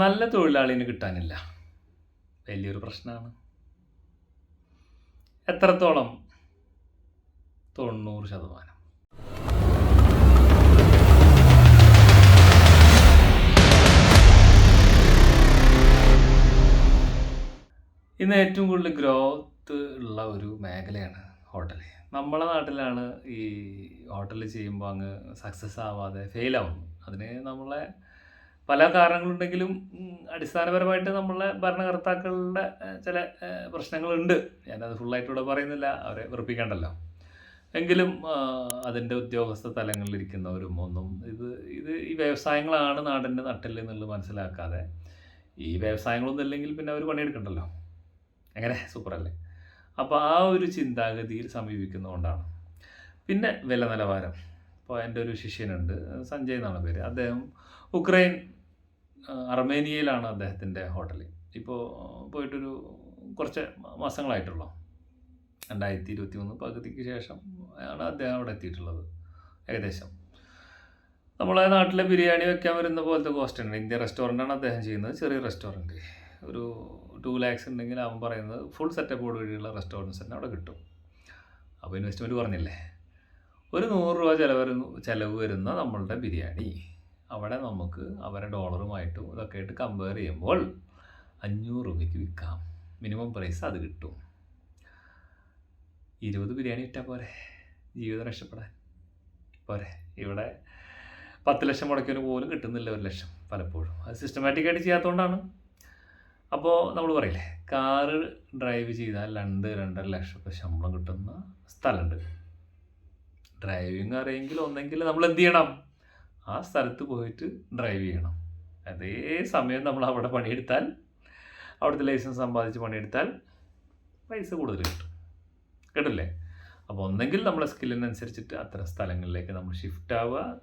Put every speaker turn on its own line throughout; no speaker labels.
നല്ല തൊഴിലാളിന് കിട്ടാനില്ല. വലിയൊരു പ്രശ്നമാണ് എത്രത്തോളം? തൊണ്ണൂറ് ശതമാനം. ഇന്ന് ഏറ്റവും കൂടുതൽ ഗ്രോത്ത് ഉള്ള ഒരു മേഖലയാണ് ഹോട്ടൽ നമ്മളെ നാട്ടിലാണ് ഈ ഹോട്ടൽ ചെയ്യുമ്പോൾ അങ്ങ് സക്സസ് ആവാതെ ആവുന്നു അതിന് നമ്മളെ പല കാരണങ്ങളുണ്ടെങ്കിലും അടിസ്ഥാനപരമായിട്ട് നമ്മളെ ഭരണകർത്താക്കളുടെ ചില പ്രശ്നങ്ങളുണ്ട്. ഞാനത് ഫുള്ളായിട്ട് പറയുന്നില്ല അവരെ വെറുപ്പിക്കണ്ടല്ലോ. എങ്കിലും അതിന്റെ ഉദ്യോഗസ്ഥ തലങ്ങളിലിരിക്കുന്നവരും ഒന്നും ഇത് ഇത് ഈ വ്യവസായങ്ങളാണ് നാടിന്റെ നട്ടിൽ എന്നുള്ളത് മനസ്സിലാക്കാതെ. ഈ വ്യവസായങ്ങളൊന്നും ഇല്ലെങ്കിൽ പിന്നെ അവർ പണിയെടുക്കണ്ടല്ലോ. എങ്ങനെ? സൂപ്പറല്ലേ? അപ്പോൾ ആ ഒരു ചിന്താഗതിയിൽ സമീപിക്കുന്നതുകൊണ്ടാണ്. പിന്നെ വില നിലവാരം ഇപ്പോൾ എന്റെ ഒരു ശിഷ്യനുണ്ട് സഞ്ജയ് എന്നാണ് പേര്. അദ്ദേഹം ഉക്രൈൻ അർമേനിയയിലാണ് അദ്ദേഹത്തിന്റെ ഹോട്ടൽ ഇപ്പോൾ പോയിട്ടൊരു കുറച്ച് മാസങ്ങളായിട്ടുള്ളൂ. രണ്ടായിരത്തി ഇരുപത്തി മൂന്ന് പകുതിക്ക് ശേഷം ആണ് അദ്ദേഹം അവിടെ എത്തിയിട്ടുള്ളത് ഏകദേശം. നമ്മളെ നാട്ടിലെ ബിരിയാണി വെക്കാൻ വരുന്ന പോലത്തെ കോസ്റ്റ് ഉണ്ട്. ഇന്ത്യൻ റെസ്റ്റോറന്റാണ് അദ്ദേഹം ചെയ്യുന്നത് ചെറിയ റെസ്റ്റോറന്റ് ഒരു ടു ലാക്സ് ഉണ്ടെങ്കിൽ അവൻ പറയുന്നത് ഫുൾ സെറ്റപ്പോട് വഴിയുള്ള റെസ്റ്റോറന്റ്സ് തന്നെ അവിടെ കിട്ടും. അപ്പോൾ ഇൻവെസ്റ്റ്മെന്റ് പറഞ്ഞില്ലേ? ഒരു നൂറ് രൂപ ചിലവ് ചിലവ് വരുന്ന നമ്മളുടെ ബിരിയാണി. അവിടെ നമുക്ക് അവരെ ഡോളറുമായിട്ടും ഇതൊക്കെ ആയിട്ട് കമ്പയർ ചെയ്യുമ്പോൾ അഞ്ഞൂറ് രൂപയ്ക്ക് വിൽക്കാം. മിനിമം പ്രൈസ് അത് കിട്ടും. ഇരുപത് ബിരിയാണി ഇട്ടാൽ പോരെ. ജീവിതം രക്ഷപ്പെടാൻ. പോരെ. ഇവിടെ പത്ത് ലക്ഷം മുടക്കിയവന് പോലും കിട്ടുന്നില്ല ഒരു ലക്ഷം പലപ്പോഴും. അത് സിസ്റ്റമാറ്റിക്കായിട്ട് ചെയ്യാത്തതുകൊണ്ടാണ് അപ്പോൾ നമ്മൾ പറയില്ലേ കാറ് ഡ്രൈവ് ചെയ്താൽ രണ്ട് രണ്ടര ലക്ഷം ഒക്കെ ശമ്പളം കിട്ടുന്ന സ്ഥലമുണ്ട്. ഡ്രൈവിങ് അറിയെങ്കിൽ ഒന്നെങ്കിൽ നമ്മൾ എന്ത് ചെയ്യണം? ആ സ്ഥലത്ത് പോയിട്ട് ഡ്രൈവ് ചെയ്യണം. അതേ സമയം നമ്മൾ അവിടെ പണിയെടുത്താൽ അവിടുത്തെ ലൈസൻസ് സമ്പാദിച്ച് പണിയെടുത്താൽ പൈസ കൂടുതൽ കിട്ടും. കേട്ടില്ലേ? അപ്പോൾ ഒന്നെങ്കിൽ നമ്മളെ സ്കില്ലിനനുസരിച്ചിട്ട് അത്തരം സ്ഥലങ്ങളിലേക്ക് നമ്മൾ ഷിഫ്റ്റ് ആവുക.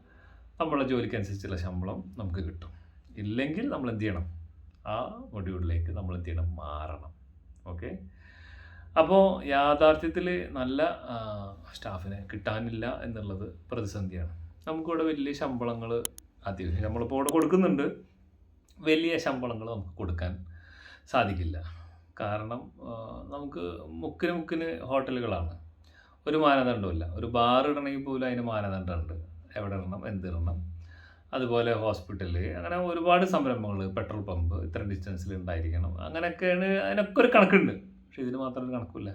നമ്മളെ ജോലിക്കനുസരിച്ചുള്ള ശമ്പളം നമുക്ക് കിട്ടും. ഇല്ലെങ്കിൽ നമ്മൾ എന്ത് ചെയ്യണം? ആ മൊഡ്യൂളിലേക്ക് നമ്മൾ എന്ത് ചെയ്യണം? മാറണം. ഓക്കെ? അപ്പോൾ യാഥാർത്ഥ്യത്തിൽ നല്ല സ്റ്റാഫിനെ കിട്ടാനില്ല എന്നുള്ളത് പ്രതിസന്ധിയാണ്. നമുക്കിവിടെ വലിയ ശമ്പളങ്ങൾ അത്യാവശ്യം നമ്മളിപ്പോൾ ഇവിടെ കൊടുക്കുന്നുണ്ട്. വലിയ ശമ്പളങ്ങൾ നമുക്ക് കൊടുക്കാൻ സാധിക്കില്ല. കാരണം നമുക്ക് മുക്കിന് മുക്കിന് ഹോട്ടലുകളാണ്. ഒരു മാനദണ്ഡമില്ല ഒരു ബാർ ഇടണമെങ്കിൽ പോലും അതിന് മാനദണ്ഡമുണ്ട്. എവിടെ ഇടണം എന്തിടണം അതുപോലെ ഹോസ്പിറ്റൽ അങ്ങനെ ഒരുപാട് സംരംഭങ്ങൾ പെട്രോൾ പമ്പ് ഇത്ര ഡിസ്റ്റൻസിൽ ഉണ്ടായിരിക്കണം. അങ്ങനെയൊക്കെയാണ് അതിനൊക്കെ ഒരു കണക്കുണ്ട്. പക്ഷെ ഇതിന് മാത്രം ഒരു കണക്കില്ല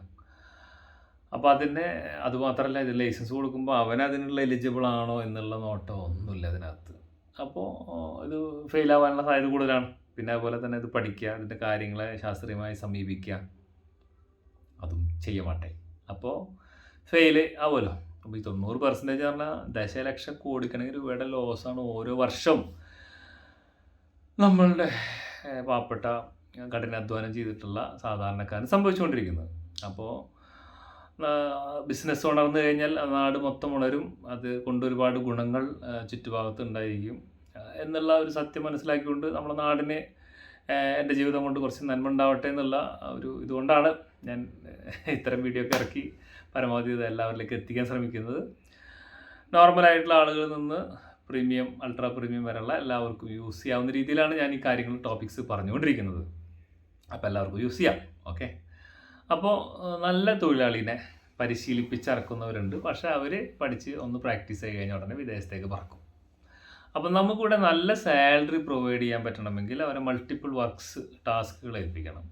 അപ്പോൾ അതിനെ അതുമാത്രമല്ല ഇത് ലൈസൻസ് കൊടുക്കുമ്പോൾ അവൻ അതിനുള്ള എലിജിബിൾ ആണോ എന്നുള്ള നോട്ടം ഒന്നുമില്ല അതിനകത്ത്. അപ്പോൾ ഇത് ഫെയിൽ ആവാനുള്ള സാധ്യത കൂടുതലാണ്. പിന്നെ അതുപോലെ തന്നെ ഇത് പഠിക്കുക അതിന്റെ കാര്യങ്ങളെ ശാസ്ത്രീയമായി സമീപിക്കുക. അതും ചെയ്യമാട്ടെ അപ്പോൾ ഫെയിൽ ആവുമല്ലോ. അപ്പോൾ ഈ തൊണ്ണൂറ് പെർസെന്റേജ് പറഞ്ഞാൽ ദശലക്ഷം കോടിക്കണക്കിന് രൂപയുടെ ലോസാണ് ഓരോ വർഷം നമ്മളുടെ പാവപ്പെട്ട കഠിനാധ്വാനം ചെയ്തിട്ടുള്ള സാധാരണക്കാരന് സംഭവിച്ചുകൊണ്ടിരിക്കുന്നത്. അപ്പോൾ ബിസിനസ് ഉണർന്നു കഴിഞ്ഞാൽ നാട് മൊത്തം ഉണരും. അത് കൊണ്ട് ഒരുപാട് ഗുണങ്ങൾ ചുറ്റുഭാഗത്ത് ഉണ്ടായിരിക്കും. എന്നുള്ള ഒരു സത്യം മനസ്സിലാക്കിക്കൊണ്ട് നമ്മുടെ നാടിന് എന്റെ ജീവിതം കൊണ്ട് കുറച്ച് നന്മ ഉണ്ടാവട്ടെ എന്നുള്ള ഒരു ഇതുകൊണ്ടാണ് ഞാൻ ഇത്തരം വീഡിയോ ഒക്കെ ഇറക്കി പരമാവധി ഇത് എല്ലാവരിലേക്ക് എത്തിക്കാൻ ശ്രമിക്കുന്നത്. നോർമലായിട്ടുള്ള ആളുകളിൽ നിന്ന് പ്രീമിയം അൾട്രാ പ്രീമിയം വരെയുള്ള എല്ലാവർക്കും യൂസ് ചെയ്യാവുന്ന രീതിയിലാണ് ഞാൻ ഈ കാര്യങ്ങൾ ടോപ്പിക്സ് പറഞ്ഞുകൊണ്ടിരിക്കുന്നത്. അപ്പോൾ എല്ലാവർക്കും യൂസ് ചെയ്യാം. ഓക്കെ അപ്പോൾ നല്ല തൊഴിലാളിനെ പരിശീലിപ്പിച്ചിറക്കുന്നവരുണ്ട്. പക്ഷേ അവർ പഠിച്ച് ഒന്ന് പ്രാക്ടീസ് ചെയ്ത് കഴിഞ്ഞ ഉടനെ വിദേശത്തേക്ക് പറക്കും. അപ്പം നമുക്കിവിടെ നല്ല സാലറി പ്രൊവൈഡ് ചെയ്യാൻ പറ്റണമെങ്കിൽ അവരെ മൾട്ടിപ്പിൾ വർക്ക്സ് ടാസ്കുകൾ ഏൽപ്പിക്കണം.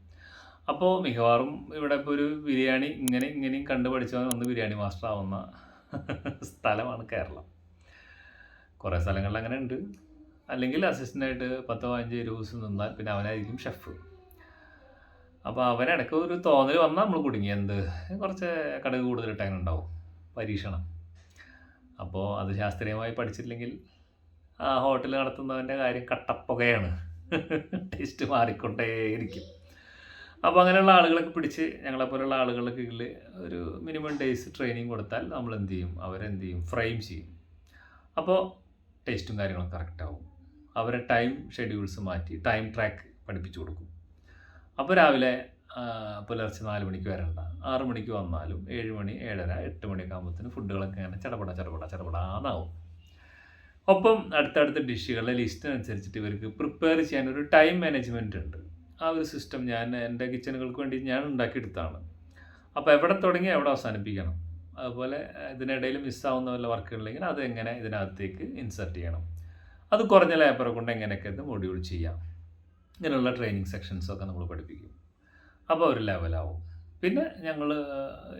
അപ്പോൾ മിക്കവാറും ഇവിടെ ഇപ്പോൾ ഒരു ബിരിയാണി ഇങ്ങനെ ഇങ്ങനെയും കണ്ടു പഠിച്ചവൻ ഒന്ന് ബിരിയാണി മാസ്റ്റർ ആവുന്ന സ്ഥലമാണ് കേരളം. കുറേ സ്ഥലങ്ങളിൽ അങ്ങനെ ഉണ്ട് അല്ലെങ്കിൽ അസിസ്റ്റന്റായിട്ട് പത്തോ അഞ്ചോ ഇരുപത് ദിവസം നിന്നാൽ പിന്നെ അവനായിരിക്കും ഷെഫ് അപ്പോൾ അവനിടയ്ക്ക് ഒരു തോന്നൽ വന്നാൽ നമ്മൾ കുടുങ്ങി. എന്ത്? കുറച്ച് കടുക് കൂടുതലിട്ട് അങ്ങനെ ഉണ്ടാവും പരീക്ഷണം. അപ്പോൾ അത് ശാസ്ത്രീയമായി പഠിച്ചില്ലെങ്കിൽ ആ ഹോട്ടൽ നടത്തുന്നവന്റെ കാര്യം കട്ടപ്പുകയാണ്. ടേസ്റ്റ് മാറിക്കൊണ്ടേയിരിക്കും. അപ്പോൾ അങ്ങനെയുള്ള ആളുകളൊക്കെ പിടിച്ച് ഞങ്ങളെപ്പോലുള്ള ആളുകളുടെ കീഴിൽ ഒരു മിനിമം ഡേയ്സ് ട്രെയിനിങ് കൊടുത്താൽ നമ്മൾ എന്ത് ചെയ്യും? അവരെന്ത് ചെയ്യും? ഫ്രെയിം ചെയ്യും. അപ്പോൾ ടേസ്റ്റും കാര്യങ്ങളും കറക്റ്റ് ആവും അവരെ ടൈം ഷെഡ്യൂൾസ് മാറ്റി ടൈം ട്രാക്ക് പഠിപ്പിച്ചു കൊടുക്കും. അപ്പോൾ രാവിലെ പുലർച്ചെ നാല് മണിക്ക് വരണ്ട. ആറ് മണിക്ക് വന്നാലും ഏഴ് മണി ഏഴര എട്ട് മണിയൊക്കെ ആകുമ്പോഴത്തേന് ഫുഡുകളൊക്കെ ഇങ്ങനെ ചടപട ചടപട ചടപടാന്നാവും. ഒപ്പം അടുത്തടുത്ത ഡിഷുകളുടെ ലിസ്റ്റിനനുസരിച്ചിട്ട് ഇവർക്ക് പ്രിപ്പയർ ചെയ്യാൻ ഒരു ടൈം മാനേജ്മെന്റ് ഉണ്ട്. ആ ഒരു സിസ്റ്റം ഞാൻ എന്റെ കിച്ചണുകൾക്ക് വേണ്ടി ഞാൻ ഉണ്ടാക്കിയെടുത്താണ് അപ്പോൾ എവിടെ തുടങ്ങി എവിടെ അവസാനിപ്പിക്കണം. അതുപോലെ ഇതിനിടയിൽ മിസ്സാവുന്ന വല്ല വർക്കുകളുണ്ടെങ്കിൽ അത് എങ്ങനെ ഇതിനകത്തേക്ക് ഇൻസർട്ട് ചെയ്യണം. അത് കുറഞ്ഞ ലേബർ കൊണ്ട് എങ്ങനെയൊക്കെ ഇത് മൊഡ്യൂൾ ചെയ്യാം. ഇങ്ങനെയുള്ള ട്രെയിനിങ് സെക്ഷൻസൊക്കെ നമ്മൾ പഠിപ്പിക്കും. അപ്പോൾ ഒരു ലെവലാവും പിന്നെ ഞങ്ങൾ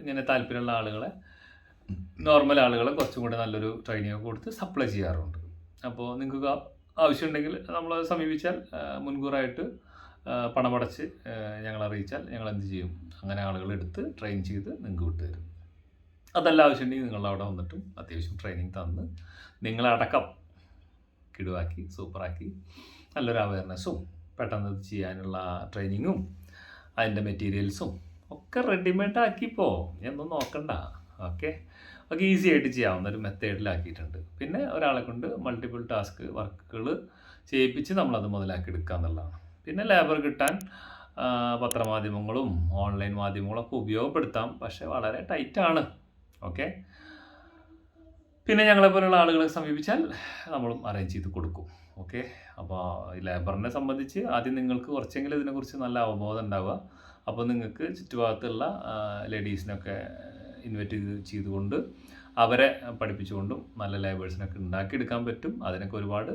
ഇങ്ങനെ താല്പര്യമുള്ള ആളുകളെ നോർമൽ ആളുകളെ കുറച്ചും കൂടി നല്ലൊരു ട്രെയിനിങ് ഒക്കെ കൊടുത്ത് സപ്ലൈ ചെയ്യാറുണ്ട്. അപ്പോൾ നിങ്ങൾക്ക് ആവശ്യമുണ്ടെങ്കിൽ നമ്മൾ സമീപിച്ചാൽ മുൻകൂറായിട്ട് പണമടച്ച് ഞങ്ങളെ അറിയിച്ചാൽ ഞങ്ങൾ എന്ത് ചെയ്യും? അങ്ങനെ ആളുകളെടുത്ത് ട്രെയിൻ ചെയ്ത് നിങ്ങൾക്ക് വിട്ടുതരും അതല്ല ആവശ്യമുണ്ടെങ്കിൽ നിങ്ങൾ അവിടെ വന്നിട്ടും അത്യാവശ്യം ട്രെയിനിങ് തന്ന് നിങ്ങളടക്കം കിടുവാക്കി സൂപ്പറാക്കി നല്ലൊരു അവയർനെസ്സും പെട്ടെന്ന് ഇത് ചെയ്യാനുള്ള ട്രെയിനിങ്ങും അതിന്റെ മെറ്റീരിയൽസും ഒക്കെ റെഡിമെയ്ഡ് പോ ഒന്നും നോക്കണ്ട. ഓക്കെ ഒക്കെ ഈസി ആയിട്ട് ചെയ്യാവുന്ന ഒരു മെത്തേഡിലാക്കിയിട്ടുണ്ട് പിന്നെ ഒരാളെ കൊണ്ട് മൾട്ടിപ്പിൾ ടാസ്ക് വർക്കുകൾ ചെയ്യിപ്പിച്ച് നമ്മളത് മുതലാക്കി എടുക്കുക എന്നുള്ളതാണ്. പിന്നെ ലേബർ കിട്ടാൻ പത്രമാധ്യമങ്ങളും ഓൺലൈൻ മാധ്യമങ്ങളും ഒക്കെ ഉപയോഗപ്പെടുത്താം. പക്ഷേ വളരെ ടൈറ്റാണ് ഓക്കെ പിന്നെ ഞങ്ങളെപ്പോലുള്ള ആളുകളെ സമീപിച്ചാൽ നമ്മളും അറേഞ്ച് ചെയ്ത് കൊടുക്കും. ഓക്കെ. അപ്പോൾ ലേബറിനെ സംബന്ധിച്ച് ആദ്യം നിങ്ങൾക്ക് കുറച്ചെങ്കിലും ഇതിനെക്കുറിച്ച് നല്ല അവബോധം ഉണ്ടാവുക. അപ്പോൾ നിങ്ങൾക്ക് ചുറ്റുഭാഗത്തുള്ള ലേഡീസിനൊക്കെ ഇൻവൈറ്റ് ചെയ്ത് ചെയ്തുകൊണ്ട് അവരെ പഠിപ്പിച്ചുകൊണ്ടും നല്ല ലേബേഴ്സിനൊക്കെ ഉണ്ടാക്കിയെടുക്കാൻ പറ്റും. അതിനൊക്കെ ഒരുപാട്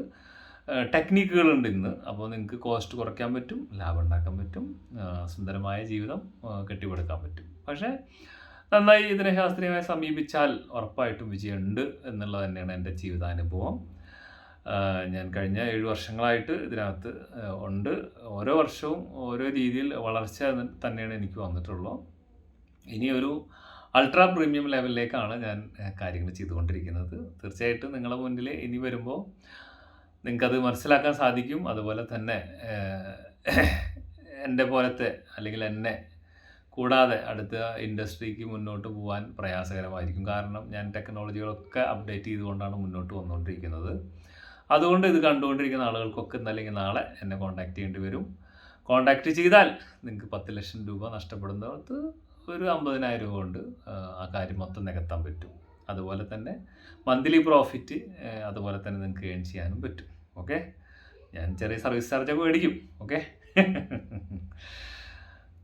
ടെക്നിക്കുകളുണ്ട് ഇന്ന്. അപ്പോൾ നിങ്ങൾക്ക് കോസ്റ്റ് കുറയ്ക്കാൻ പറ്റും ലാഭം ഉണ്ടാക്കാൻ പറ്റും സുന്ദരമായ ജീവിതം കെട്ടിപ്പടുക്കാൻ പറ്റും. പക്ഷേ നന്നായി ഇതിനെ ശാസ്ത്രീയമായി സമീപിച്ചാൽ ഉറപ്പായിട്ടും വിജയമുണ്ട് എന്നുള്ളത് തന്നെയാണ് എന്റെ ജീവിതാനുഭവം. ഞാൻ കഴിഞ്ഞ ഏഴ് വർഷങ്ങളായിട്ട് ഇതിനകത്ത് ഉണ്ട്. ഓരോ വർഷവും ഓരോ രീതിയിൽ വളർച്ച തന്നെയാണ് എനിക്ക് വന്നിട്ടുള്ളൂ. ഇനി ഒരു അൾട്രാ പ്രീമിയം ലെവലിലേക്കാണ് ഞാൻ കാര്യങ്ങൾ ചെയ്തുകൊണ്ടിരിക്കുന്നത്. തീർച്ചയായിട്ടും നിങ്ങളുടെ മുന്നിൽ ഇനി വരുമ്പോൾ നിങ്ങൾക്കത് മനസ്സിലാക്കാൻ സാധിക്കും. അതുപോലെ തന്നെ എന്റെ പോലത്തെ അല്ലെങ്കിൽ എന്നെ കൂടാതെ അടുത്ത ഇൻഡസ്ട്രിക്ക് മുന്നോട്ട് പോകാൻ പ്രയാസകരമായിരിക്കും. കാരണം ഞാൻ ടെക്നോളജികളൊക്കെ അപ്ഡേറ്റ് ചെയ്തുകൊണ്ടാണ് മുന്നോട്ട് വന്നുകൊണ്ടിരിക്കുന്നത്. അതുകൊണ്ട് ഇത് കണ്ടുകൊണ്ടിരിക്കുന്ന ആളുകൾക്കൊക്കെ ഇന്നല്ലെങ്കിൽ നാളെ എന്നെ കോൺടാക്ട് ചെയ്യേണ്ടി വരും. കോൺടാക്ട് ചെയ്താൽ നിങ്ങൾക്ക് പത്ത് ലക്ഷം രൂപ നഷ്ടപ്പെടുന്നവർക്ക് ഒരു അമ്പതിനായിരം രൂപ കൊണ്ട് ആ, കാര്യം മൊത്തം നികത്താൻ പറ്റും. അതുപോലെ തന്നെ മന്ത്ലി പ്രോഫിറ്റ് അതുപോലെ തന്നെ നിങ്ങൾക്ക് ഏൺ ചെയ്യാനും പറ്റും. ഓക്കെ ഞാൻ ചെറിയ സർവീസ് ചാർജൊക്കെ മേടിക്കും. ഓക്കെ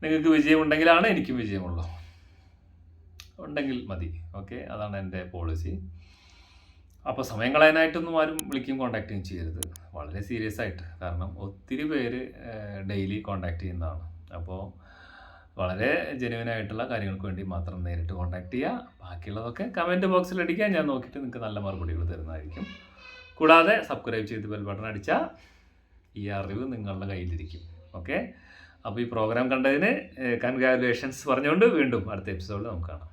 നിങ്ങൾക്ക് വിജയമുണ്ടെങ്കിലാണ് എനിക്കും വിജയമുള്ളൂ. ഉണ്ടെങ്കിൽ മതി. ഓക്കെ അതാണ് എന്റെ പോളിസി അപ്പോൾ സമയം കളയാനായിട്ടൊന്നും ആരും വിളിക്കും കോണ്ടാക്റ്റും ചെയ്യരുത്. വളരെ സീരിയസ് ആയിട്ട്. കാരണം ഒത്തിരി പേര് ഡെയിലി കോണ്ടാക്ട് ചെയ്യുന്നതാണ്. അപ്പോൾ വളരെ ജെനുവൻ ആയിട്ടുള്ള കാര്യങ്ങൾക്ക് വേണ്ടി മാത്രം നേരിട്ട് കോണ്ടാക്ട് ചെയ്യുക ബാക്കിയുള്ളതൊക്കെ കമന്റ് ബോക്സിൽ അടിക്കുക ഞാൻ നോക്കിയിട്ട് നിങ്ങൾക്ക് നല്ല മറുപടികൾ തരുന്നതായിരിക്കും. കൂടാതെ സബ്സ്ക്രൈബ് ചെയ്ത് ബെൽ ബട്ടൺ അടിച്ചാൽ ഈ അറിവ് നിങ്ങളുടെ കയ്യിലിരിക്കും. ഓക്കെ അപ്പോൾ ഈ പ്രോഗ്രാം കണ്ടതിന് കൺഗ്രാജുലേഷൻസ് പറഞ്ഞുകൊണ്ട് വീണ്ടും അടുത്ത എപ്പിസോഡിൽ നമുക്ക് കാണാം.